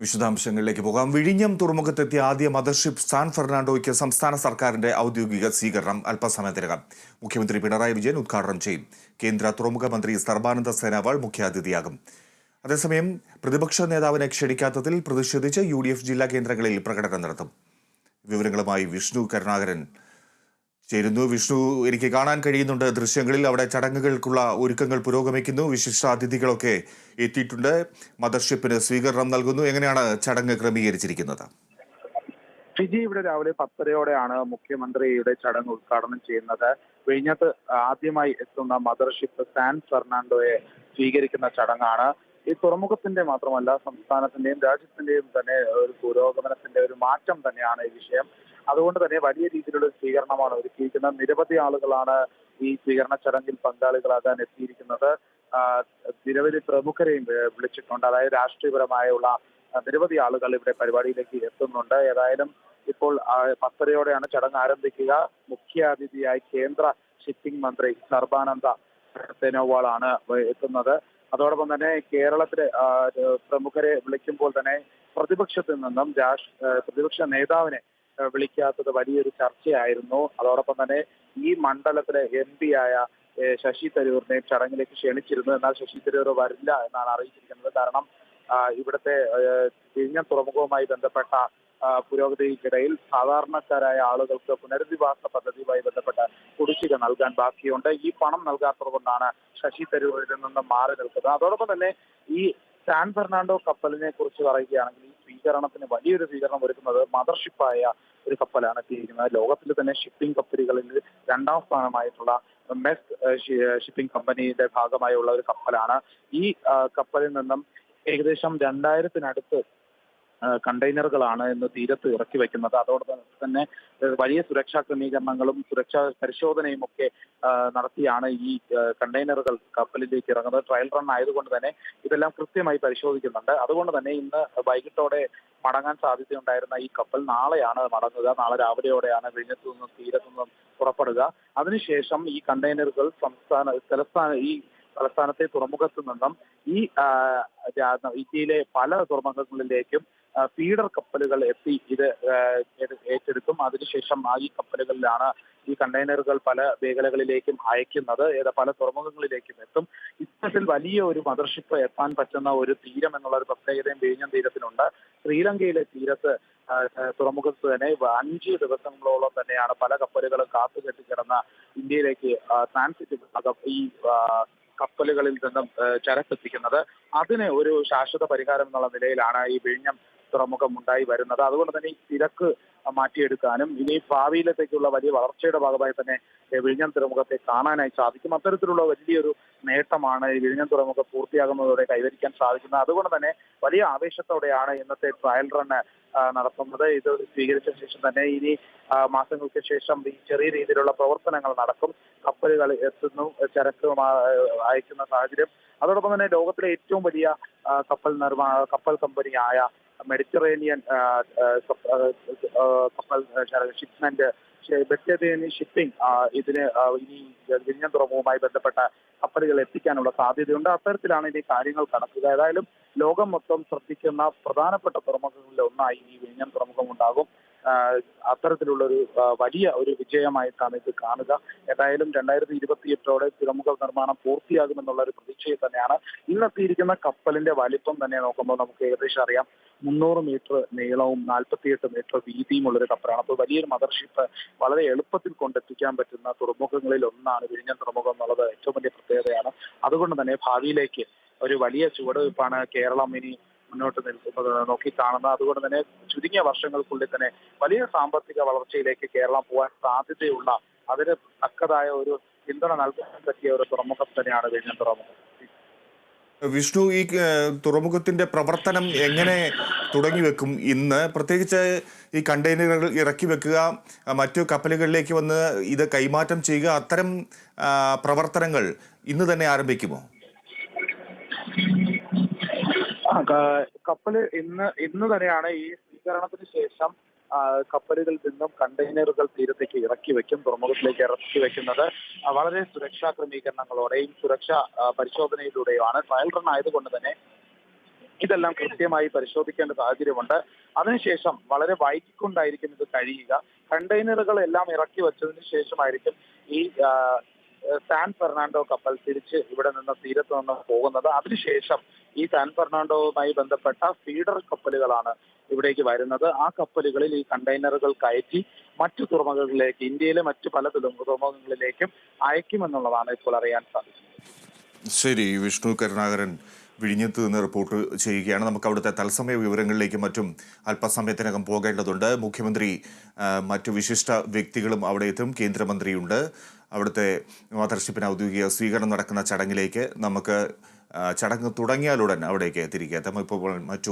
വിശദാംശങ്ങളിലേക്ക് പോകാം. വിഴിഞ്ഞം തുറമുഖത്തെത്തിയ ആദ്യ മദർഷിപ്പ് സാൻ ഫെർണാണ്ടോയ്ക്ക് സംസ്ഥാന സർക്കാരിന്റെ ഔദ്യോഗിക സ്വീകരണം അല്പസമയത്തിനകം. മുഖ്യമന്ത്രി പിണറായി വിജയൻ ഉദ്ഘാടനം ചെയ്യും. കേന്ദ്ര തുറമുഖ മന്ത്രി സർബാനന്ദ സേനാവാൾ മുഖ്യാതിഥിയാകും. അതേസമയം പ്രതിപക്ഷ നേതാവിനെ ക്ഷണിക്കാത്തതിൽ പ്രതിഷേധിച്ച് യു ജില്ലാ കേന്ദ്രങ്ങളിൽ പ്രകടനം നടത്തും. വിവരങ്ങളുമായി വിഷ്ണു കരുണാകരൻ ചേരുന്നു. വിഷ്ണു എനിക്ക് കാണാൻ കഴിയുന്നുണ്ട്. ദൃശ്യങ്ങളിൽ അവിടെ ചടങ്ങുകൾക്കുള്ള ഒരുക്കങ്ങൾ പുരോഗമിക്കുന്നു. വിശിഷ്ട അതിഥികളൊക്കെ എത്തിയിട്ടുണ്ട്. മദർഷിപ്പിന് സ്വീകരണം നൽകുന്നു. എങ്ങനെയാണ് ചടങ്ങ് ക്രമീകരിച്ചിരിക്കുന്നത്? ഫിജി ഇവിടെ രാവിലെ പത്തരയോടെയാണ് മുഖ്യമന്ത്രിയുടെ ചടങ്ങ് ഉദ്ഘാടനം ചെയ്യുന്നത്. വിഴിഞ്ഞത്ത് ആദ്യമായി എത്തുന്ന മദർഷിപ്പ് സാൻ ഫെർണാണ്ടോയെ സ്വീകരിക്കുന്ന ചടങ്ങാണ്. ഈ തുറമുഖത്തിന്റെ മാത്രമല്ല സംസ്ഥാനത്തിന്റെയും രാജ്യത്തിന്റെയും തന്നെ ഒരു പുരോഗമനത്തിന്റെ ഒരു മാറ്റം തന്നെയാണ് ഈ വിഷയം. അതുകൊണ്ട് തന്നെ വലിയ രീതിയിലുള്ള സ്വീകരണമാണ് ഒരുക്കിയിരിക്കുന്നത്. നിരവധി ആളുകളാണ് ഈ സ്വീകരണ ചടങ്ങിൽ പങ്കാളികളാകാൻ എത്തിയിരിക്കുന്നത്. നിരവധി പ്രമുഖരെയും വിളിച്ചിട്ടുണ്ട്. അതായത് രാഷ്ട്രീയപരമായുള്ള നിരവധി ആളുകൾ ഇവിടെ പരിപാടിയിലേക്ക് എത്തുന്നുണ്ട്. ഏതായാലും ഇപ്പോൾ പത്തരയോടെയാണ് ചടങ്ങ് ആരംഭിക്കുക. മുഖ്യാതിഥിയായി കേന്ദ്ര ഷിപ്പിംഗ് മന്ത്രി സർബാനന്ദ സോനോവാളാണ് എത്തുന്നത്. അതോടൊപ്പം തന്നെ കേരളത്തിലെ പ്രമുഖരെ വിളിക്കുമ്പോൾ തന്നെ പ്രതിപക്ഷത്തിൽ നിന്നും രാഷ് പ്രതിപക്ഷ നേതാവിനെ വിളിക്കാത്തത് വലിയൊരു ചർച്ചയായിരുന്നു. അതോടൊപ്പം തന്നെ ഈ മണ്ഡലത്തിലെ എം ആയ ശശി തരൂരിനെയും ചടങ്ങിലേക്ക് ക്ഷണിച്ചിരുന്നു. എന്നാൽ ശശി തരൂർ വരില്ല എന്നാണ് അറിയിച്ചിരിക്കുന്നത്. കാരണം ഇവിടുത്തെ തിരിഞ്ഞ തുറമുഖവുമായി ബന്ധപ്പെട്ട പുരോഗതിക്കിടയിൽ സാധാരണക്കാരായ ആളുകൾക്ക് പുനരധിവാസ പദ്ധതിയുമായി ബന്ധപ്പെട്ട കുടിശ്ശിക നൽകാൻ ബാക്കിയുണ്ട്. ഈ പണം നൽകാത്തത് കൊണ്ടാണ് ശശി തരൂരിൽ നിന്ന് മാറി നിൽക്കുന്നത്. അതോടൊപ്പം തന്നെ ഈ സാൻ ഫെർണാണ്ടോ കപ്പലിനെ കുറിച്ച് പറയുകയാണെങ്കിൽ സ്വീകരണത്തിന് വലിയൊരു സ്വീകരണം ഒരുക്കുന്നത് മദർഷിപ്പായ ഒരു കപ്പലാണ് എത്തിയിരിക്കുന്നത്. ലോകത്തിലെ തന്നെ ഷിപ്പിംഗ് കപ്പലുകളിൽ രണ്ടാം സ്ഥാനമായിട്ടുള്ള മെസ് ഷിപ്പിംഗ് കമ്പനിയുടെ ഭാഗമായുള്ള ഒരു കപ്പലാണ്. ഈ കപ്പലിൽ നിന്നും ഏകദേശം രണ്ടായിരത്തിനടുത്ത് കണ്ടെയ്നറുകളാണ് ഇന്ന് തീരത്ത് ഇറക്കി വെക്കുന്നത് അതോടൊപ്പം തന്നെ വലിയ സുരക്ഷാ ക്രമീകരണങ്ങളും സുരക്ഷാ പരിശോധനയും ഒക്കെ നടത്തിയാണ് ഈ കണ്ടെയ്നറുകൾ കപ്പലിലേക്ക് ഇറങ്ങുന്നത്. ട്രയൽ റൺ ആയതുകൊണ്ട് തന്നെ ഇതെല്ലാം കൃത്യമായി പരിശോധിക്കുന്നുണ്ട്. അതുകൊണ്ട് തന്നെ ഇന്ന് വൈകിട്ടോടെ മടങ്ങാൻ സാധ്യതയുണ്ടായിരുന്ന ഈ കപ്പൽ നാളെയാണ് മടങ്ങുക. നാളെ രാവിലെയോടെയാണ് വിഴിഞ്ഞത്തു നിന്നും തീരത്തു നിന്നും പുറപ്പെടുക. അതിനുശേഷം ഈ കണ്ടെയ്നറുകൾ സംസ്ഥാന തലസ്ഥാന ഈ തലസ്ഥാനത്തെ തുറമുഖത്തു നിന്നും ഈ ഇന്ത്യയിലെ പല തുറമുഖങ്ങളിലേക്കും ഫീഡർ കപ്പലുകൾ എത്തി ഇത് ഏറ്റെടുക്കും. അതിനുശേഷം ആ ഈ കപ്പലുകളിലാണ് ഈ കണ്ടെയ്നറുകൾ പല മേഖലകളിലേക്കും അയക്കുന്നത്. ഏത് പല തുറമുഖങ്ങളിലേക്കും എത്തും. ഇത്തരത്തിൽ വലിയ ഒരു മദർഷിപ്പ് എത്താൻ പറ്റുന്ന ഒരു തീരം എന്നുള്ള ഒരു പ്രത്യേകതയും വിഴിഞ്ഞം തീരത്തിനുണ്ട്. ശ്രീലങ്കയിലെ തീരത്ത് തുറമുഖത്ത് തന്നെ അഞ്ച് ദിവസങ്ങളോളം തന്നെയാണ് പല കപ്പലുകളും കാത്തുകെട്ടി കിടന്ന ഇന്ത്യയിലേക്ക് ട്രാൻസിറ്റ് വിഭാഗം ഈ കപ്പലുകളിൽ നിന്നും ചരക്കെത്തിക്കുന്നത് അതിന് ഒരു ശാശ്വത പരിഹാരം എന്നുള്ള നിലയിലാണ് ഈ വിഴിഞ്ഞം തുറമുഖം ഉണ്ടായി വരുന്നത്. അതുകൊണ്ട് തന്നെ ഈ തിരക്ക് മാറ്റിയെടുക്കാനും ഇനി ഭാവിയിലത്തേക്കുള്ള വലിയ വളർച്ചയുടെ ഭാഗമായി തന്നെ വിഴിഞ്ഞം തുറമുഖത്തെ കാണാനായി സാധിക്കും. അത്തരത്തിലുള്ള വലിയൊരു നേട്ടമാണ് ഈ വിഴിഞ്ഞം തുറമുഖം പൂർത്തിയാകുന്നതോടെ കൈവരിക്കാൻ സാധിക്കുന്നത്. അതുകൊണ്ട് തന്നെ വലിയ ആവേശത്തോടെയാണ് ഇന്നത്തെ ട്രയൽ റൺ നടത്തുന്നത്. ഇത് സ്വീകരിച്ച ശേഷം തന്നെ ഇനി മാസങ്ങൾക്ക് ശേഷം ഈ ചെറിയ രീതിയിലുള്ള പ്രവർത്തനങ്ങൾ നടക്കും. കപ്പലുകൾ എത്തുന്നു ചരക്ക് അയക്കുന്ന സാഹചര്യം. അതോടൊപ്പം തന്നെ ലോകത്തിലെ ഏറ്റവും വലിയ കപ്പൽ നിർമ്മാണ കപ്പൽ കമ്പനിയായ മെഡിറ്ററേനിയൻ കപ്പൽ ഷിപ്മെന്റ് മെഡിറ്ററേനിയൻ ഷിപ്പിംഗ് ഇതിന് ഇനി വിഴിഞ്ഞം തുറമുഖവുമായി ബന്ധപ്പെട്ട കപ്പലുകൾ എത്തിക്കാനുള്ള സാധ്യതയുണ്ട്. അത്തരത്തിലാണ് ഇനി കാര്യങ്ങൾ കടക്കുക ഏതായാലും ലോകം മൊത്തം ശ്രദ്ധിക്കുന്ന പ്രധാനപ്പെട്ട തുറമുഖങ്ങളിൽ ഒന്നായി ഈ വിഴിഞ്ഞം തുറമുഖം ഉണ്ടാകും. അത്തരത്തിലുള്ള ഒരു വലിയ ഒരു വിജയമായിട്ടാണ് ഇത് കാണുക. ഏതായാലും രണ്ടായിരത്തി ഇരുപത്തി എട്ടോടെ തുറമുഖ നിർമ്മാണം പൂർത്തിയാകുമെന്നുള്ള ഒരു പ്രതീക്ഷയിൽ തന്നെയാണ്. ഇന്നെത്തിയിരിക്കുന്ന കപ്പലിന്റെ വലിപ്പം തന്നെ നോക്കുമ്പോൾ നമുക്ക് ഏകദേശം അറിയാം. മുന്നൂറ് മീറ്റർ നീളവും നാൽപ്പത്തിയെട്ട് മീറ്റർ വീതിയും ഉള്ള ഒരു കപ്പലാണ്. അപ്പോൾ വലിയൊരു മദർഷിപ്പ് വളരെ എളുപ്പത്തിൽ കൊണ്ടെത്തിക്കാൻ പറ്റുന്ന തുറമുഖങ്ങളിൽ ഒന്നാണ് വിഴിഞ്ഞം തുറമുഖം എന്നുള്ളത് ഏറ്റവും വലിയ പ്രത്യേകതയാണ്. അതുകൊണ്ട് തന്നെ ഭാവിയിലേക്ക് ഒരു വലിയ ചുവടുവയ്പ്പാണ് കേരളം ഇനി മുന്നോട്ട് നിൽക്കുന്നത് നോക്കി കാണുന്നത്. അതുകൊണ്ട് തന്നെ ചുരുങ്ങിയ വർഷങ്ങൾക്കുള്ളിൽ തന്നെ വലിയ സാമ്പത്തിക വളർച്ചയിലേക്ക് കേരളം പോകാൻ സാധ്യതയുള്ള അതിന് തക്കതായ ഒരു പിന്തുണ നൽകാൻ പറ്റിയ ഒരു തുറമുഖം തന്നെയാണ് വിഴിഞ്ഞം തുറമുഖം. വിഷ്ണു ഈ തുറമുഖത്തിന്റെ പ്രവർത്തനം എങ്ങനെ തുടങ്ങി വെക്കും? ഇന്ന് പ്രത്യേകിച്ച് ഈ കണ്ടെയ്നറുകൾ ഇറക്കി വെക്കുക മറ്റു കപ്പലുകളിലേക്ക് വന്ന് ഇത് കൈമാറ്റം ചെയ്യുക അത്തരം പ്രവർത്തനങ്ങൾ ഇന്ന് തന്നെ ആരംഭിക്കുമോ? ആ, ക- കപ്പൽ ഇന്ന് ഇന്ന് തന്നെയാണ് ഈ സ്വീകരണത്തിന് ശേഷം കപ്പലുകളിൽ നിന്നും കണ്ടെയ്നറുകൾ തീരത്തേക്ക് ഇറക്കി വെക്കും തുറമുഖത്തിലേക്ക് ഇറക്കി വെക്കുന്നത് വളരെ സുരക്ഷാ ക്രമീകരണങ്ങളോടെയും സുരക്ഷാ പരിശോധനയിലൂടെയുമാണ്. ട്രയൽ റൺ ആയതുകൊണ്ട് തന്നെ ഇതെല്ലാം കൃത്യമായി പരിശോധിക്കേണ്ട സാഹചര്യമുണ്ട്. അതിനുശേഷം വളരെ വൈകിക്കൊണ്ടായിരിക്കും ഇത് കഴിയുക. കണ്ടെയ്നറുകൾ എല്ലാം ഇറക്കി വെച്ചതിന് ശേഷമായിരിക്കും ഈ സാൻ ഫെർണാണ്ടോ കപ്പൽ തിരിച്ച് ഇവിടെ നിന്ന് തീരത്ത് നിന്ന് പോകുന്നത്. അതിനുശേഷം ഈ സാൻ ഫെർണാണ്ടോവുമായി ബന്ധപ്പെട്ട ഫീഡർ കപ്പലുകളാണ് ഇവിടേക്ക് വരുന്നത്. ആ കപ്പലുകളിൽ ഈ കണ്ടെയ്നറുകൾ കയറ്റി മറ്റു തുറമുഖങ്ങളിലേക്ക് ഇന്ത്യയിലെ മറ്റു പല തുറ- തുറമുഖങ്ങളിലേക്കും അയക്കുമെന്നുള്ളതാണ് ഇപ്പോൾ അറിയാൻ സാധിക്കുന്നത്. ശരി വിഷ്ണു കരുണാകരൻ വിഴിഞ്ഞത്ത് നിന്ന് റിപ്പോർട്ട് ചെയ്യുകയാണ്. നമുക്ക് അവിടുത്തെ തത്സമയ വിവരങ്ങളിലേക്ക് മറ്റും അല്പസമയത്തിനകം പോകേണ്ടതുണ്ട്. മുഖ്യമന്ത്രി മറ്റു വിശിഷ്ട വ്യക്തികളും അവിടെ എത്തും. കേന്ദ്രമന്ത്രിയുണ്ട്. അവിടുത്തെ മാതർഷിപ്പിന് ഔദ്യോഗിക സ്വീകരണം നടക്കുന്ന ചടങ്ങിലേക്ക് നമുക്ക് ചടങ്ങ് തുടങ്ങിയാലുടൻ അവിടേക്ക് തിരികെ എത്താം ഇപ്പോൾ മറ്റു